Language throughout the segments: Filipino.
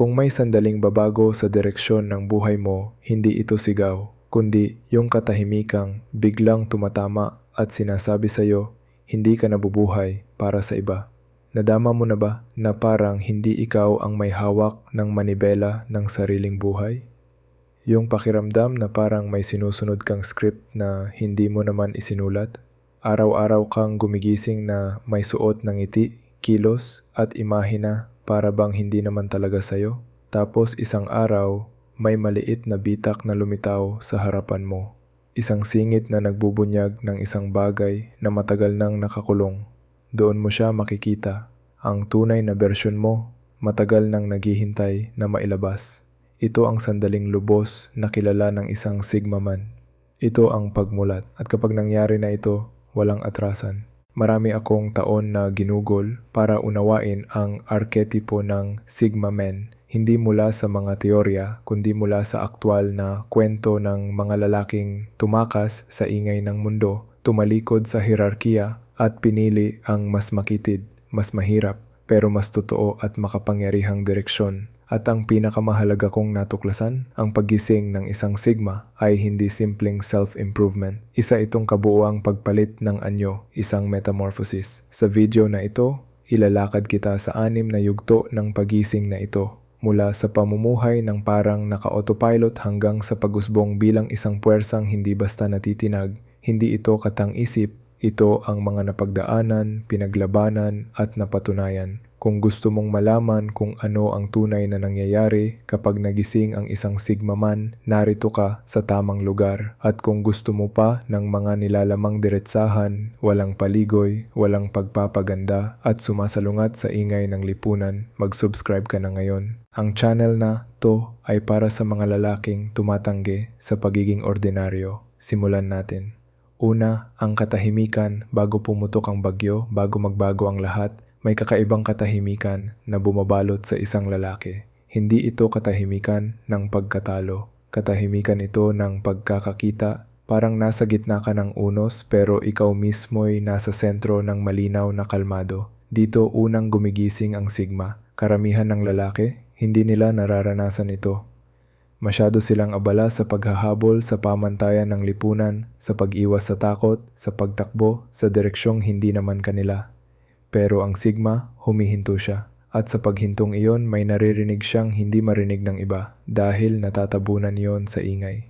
Kung may sandaling babago sa direksyon ng buhay mo, hindi ito sigaw, kundi yung katahimikang biglang tumatama at sinasabi sa'yo, hindi ka nabubuhay para sa iba. Nadama mo na ba na parang hindi ikaw ang may hawak ng manibela ng sariling buhay? Yung pakiramdam na parang may sinusunod kang script na hindi mo naman isinulat? Araw-araw kang gumigising na may suot ng ngiti, kilos at imahe na para bang hindi naman talaga sa'yo? Tapos isang araw, may maliit na bitak na lumitaw sa harapan mo. Isang singit na nagbubunyag ng isang bagay na matagal nang nakakulong. Doon mo siya makikita. Ang tunay na bersyon mo, matagal nang naghihintay na mailabas. Ito ang sandaling lubos na kilala ng isang Sigma man. Ito ang pagmulat at kapag nangyari na ito, walang atrasan. Marami akong taon na ginugol para unawain ang arketipo ng Sigma Men hindi mula sa mga teorya kundi mula sa aktwal na kwento ng mga lalaking tumakas sa ingay ng mundo, tumalikod sa hierarkiya at pinili ang mas makitid, mas mahirap, pero mas totoo at makapangyarihang direksyon. At ang pinakamahalaga kong natuklasan, ang pagising ng isang sigma ay hindi simpleng self-improvement. Isa itong kabuuang pagpalit ng anyo, isang metamorphosis. Sa video na ito, ilalakad kita sa anim na yugto ng pagising na ito. Mula sa pamumuhay ng parang naka-autopilot hanggang sa pagusbong bilang isang puwersang hindi basta natitinag, hindi ito katang-isip, ito ang mga napagdaanan, pinaglabanan at napatunayan. Kung gusto mong malaman kung ano ang tunay na nangyayari kapag nagising ang isang sigma man, narito ka sa tamang lugar. At kung gusto mo pa ng mga nilalamang diretsahan, walang paligoy, walang pagpapaganda at sumasalungat sa ingay ng lipunan, mag-subscribe ka na ngayon. Ang channel na to ay para sa mga lalaking tumatanggi sa pagiging ordinaryo. Simulan natin. Una, ang katahimikan bago pumutok ang bagyo, bago magbago ang lahat, may kakaibang katahimikan na bumabalot sa isang lalaki. Hindi ito katahimikan ng pagkatalo. Katahimikan ito ng pagkakakita. Parang nasa gitna ka ng unos pero ikaw mismo'y nasa sentro ng malinaw na kalmado. Dito unang gumigising ang sigma. Karamihan ng lalaki, hindi nila nararanasan ito. Masyado silang abala sa paghahabol sa pamantayan ng lipunan, sa pag-iwas sa takot, sa pagtakbo, sa direksyong hindi naman kanila. Pero ang Sigma, humihinto siya. At sa paghintong iyon, may naririnig siyang hindi marinig ng iba dahil natatabunan iyon sa ingay.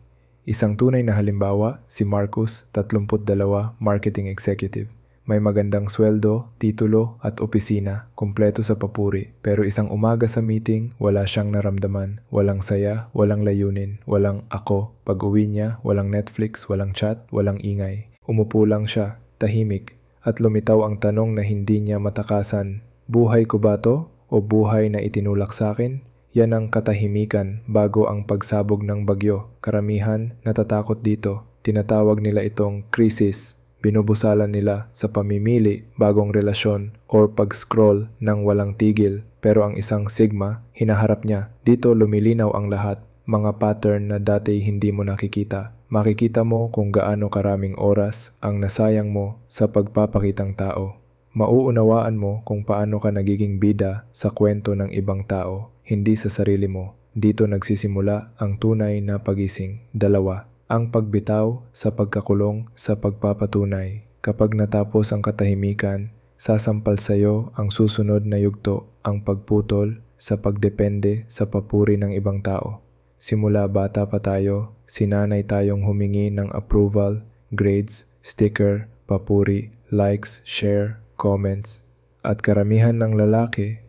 Isang tunay na halimbawa, si Marcus, 32, Marketing Executive. May magandang sweldo, titulo at opisina, kumpleto sa papuri. Pero isang umaga sa meeting, wala siyang naramdaman. Walang saya, walang layunin, walang ako. Pag uwi niya, walang Netflix, walang chat, walang ingay. Umupo lang siya, tahimik, at lumitaw ang tanong na hindi niya matakasan. Buhay ko ba to? O buhay na itinulak sa akin? Yan ang katahimikan bago ang pagsabog ng bagyo. Karamihan natatakot dito. Tinatawag nila itong krisis binubusalan nila sa pamimili, bagong relasyon, or pag-scroll ng walang tigil. Pero ang isang sigma, hinaharap niya. Dito lumilinaw ang lahat, mga pattern na dati hindi mo nakikita. Makikita mo kung gaano karaming oras ang nasayang mo sa pagpapakitang tao. Mauunawaan mo kung paano ka nagiging bida sa kwento ng ibang tao, hindi sa sarili mo. Dito nagsisimula ang tunay na pagising. Dalawa, ang pagbitaw sa pagkakulong sa pagpapatunay. Kapag natapos ang katahimikan, sasampal sa iyo ang susunod na yugto, ang pagputol sa pagdepende sa papuri ng ibang tao. Simula bata pa tayo, sinanay tayong humingi ng approval, grades, sticker, papuri, likes, share, comments. At karamihan ng lalaki,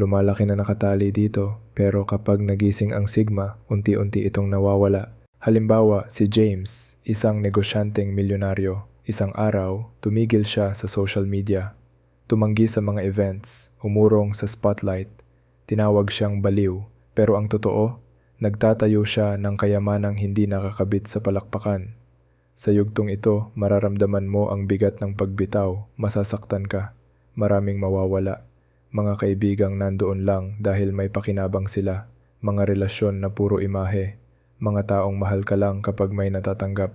lumalaki na nakatali dito. Pero kapag nagising ang sigma, unti-unti itong nawawala. Halimbawa, si James, isang negosyanteng milyonaryo, isang araw, tumigil siya sa social media. Tumanggi sa mga events, umurong sa spotlight, tinawag siyang baliw, pero ang totoo, nagtatayo siya ng kayamanang hindi nakakabit sa palakpakan. Sa yugtong ito, mararamdaman mo ang bigat ng pagbitaw, masasaktan ka, maraming mawawala. Mga kaibigang nandoon lang dahil may pakinabang sila, mga relasyon na puro imahe, mga taong mahal ka lang kapag may natatanggap.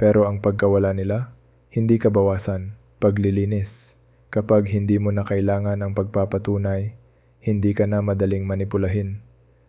Pero ang pagkawala nila, hindi ka bawasan, paglilinis. Kapag hindi mo na kailangan ang pagpapatunay, hindi ka na madaling manipulahin.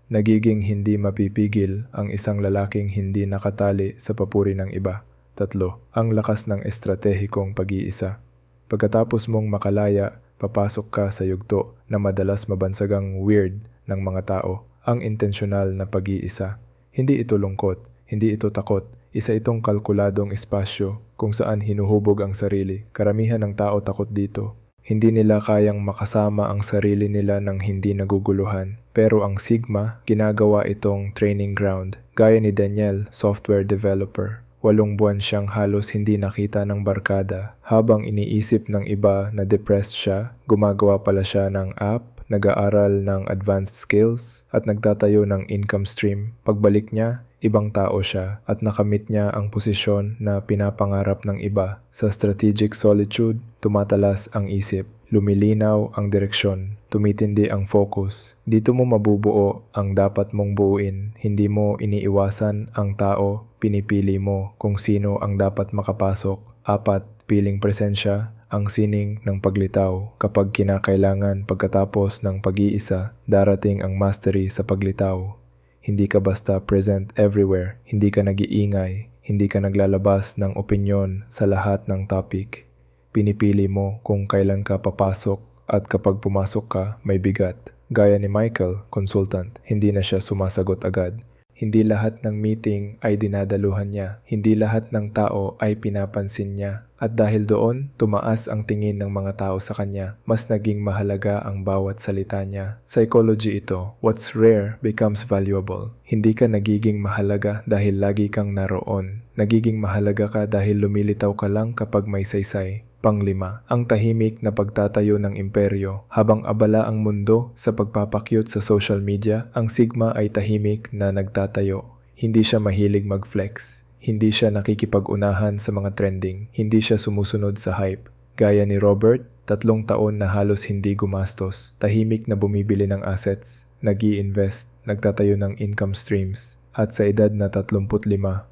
Nagiging hindi mapipigil ang isang lalaking hindi nakatali sa papuri ng iba. Tatlo, ang lakas ng estratehikong pag-iisa. Pagkatapos mong makalaya, papasok ka sa yugto na madalas mabansagang weird ng mga tao, ang intensyonal na pag-iisa. Hindi ito lungkot, hindi ito takot, isa itong kalkuladong espasyo kung saan hinuhubog ang sarili. Karamihan ng tao takot dito. Hindi nila kayang makasama ang sarili nila ng hindi naguguluhan. Pero ang Sigma, ginagawa itong training ground. Gaya ni Daniel, software developer. Walong buwan siyang halos hindi nakita ng barkada. Habang iniisip ng iba na depressed siya, gumagawa pala siya ng app, nag-aaral ng advanced skills, at nagtatayo ng income stream. Pagbalik niya, ibang tao siya at nakamit niya ang posisyon na pinapangarap ng iba. Sa strategic solitude, tumatalas ang isip, lumilinaw ang direksyon, tumitindi ang focus. Dito mo mabubuo ang dapat mong buuin. Hindi mo iniiwasan ang tao, pinipili mo kung sino ang dapat makapasok. Apat, piling presensya, ang sining ng paglitaw. Kapag kinakailangan pagkatapos ng pag-iisa, darating ang mastery sa paglitaw. Hindi ka basta present everywhere, hindi ka nag-iingay, hindi ka naglalabas ng opinyon sa lahat ng topic. Pinipili mo kung kailan ka papasok at kapag pumasok ka, may bigat. Gaya ni Michael, consultant, hindi na siya sumasagot agad. Hindi lahat ng meeting ay dinadaluhan niya. Hindi lahat ng tao ay pinapansin niya. At dahil doon, tumaas ang tingin ng mga tao sa kanya. Mas naging mahalaga ang bawat salita niya. Psychology ito, what's rare becomes valuable. Hindi ka nagiging mahalaga dahil lagi kang naroon. Nagiging mahalaga ka dahil lumilitaw ka lang kapag may saysay. Panglima, ang tahimik na pagtatayo ng imperyo. Habang abala ang mundo sa pagpapakyut sa social media, ang Sigma ay tahimik na nagtatayo. Hindi siya mahilig mag-flex. Hindi siya nakikipag-unahan sa mga trending. Hindi siya sumusunod sa hype. Gaya ni Robert, tatlong taon na halos hindi gumastos. Tahimik na bumibili ng assets. nag invest nagtatayo ng income streams. At sa edad na 35,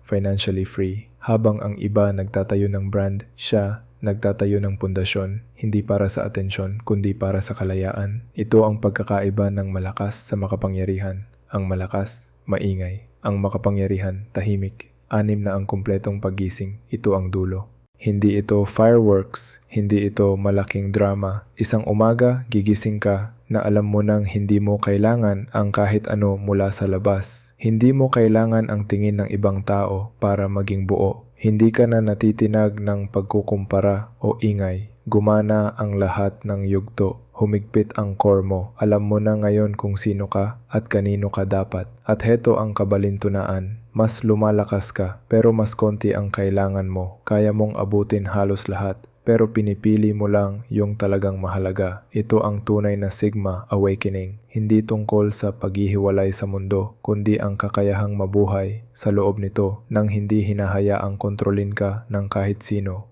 financially free. Habang ang iba nagtatayo ng brand, siya nagtatayo ng pundasyon, hindi para sa atensyon, kundi para sa kalayaan. Ito ang pagkakaiba ng malakas sa makapangyarihan. Ang malakas, maingay. Ang makapangyarihan, tahimik. Anim na ang kumpletong pagising. Ito ang dulo. Hindi ito fireworks, hindi ito malaking drama. Isang umaga, gigising ka na alam mo nang hindi mo kailangan ang kahit ano mula sa labas. Hindi mo kailangan ang tingin ng ibang tao para maging buo. Hindi ka na natitinag ng pagkukumpara o ingay. Gumana ang lahat ng yugto. Humigpit ang core mo. Alam mo na ngayon kung sino ka at kanino ka dapat. At heto ang kabalintunaan. Mas lumalakas ka pero mas konti ang kailangan mo. Kaya mong abutin halos lahat pero pinipili mo lang yung talagang mahalaga. Ito ang tunay na Sigma Awakening. Hindi tungkol sa paghihiwalay sa mundo, kundi ang kakayahang mabuhay sa loob nito nang hindi hinahayaang kontrolin ka ng kahit sino.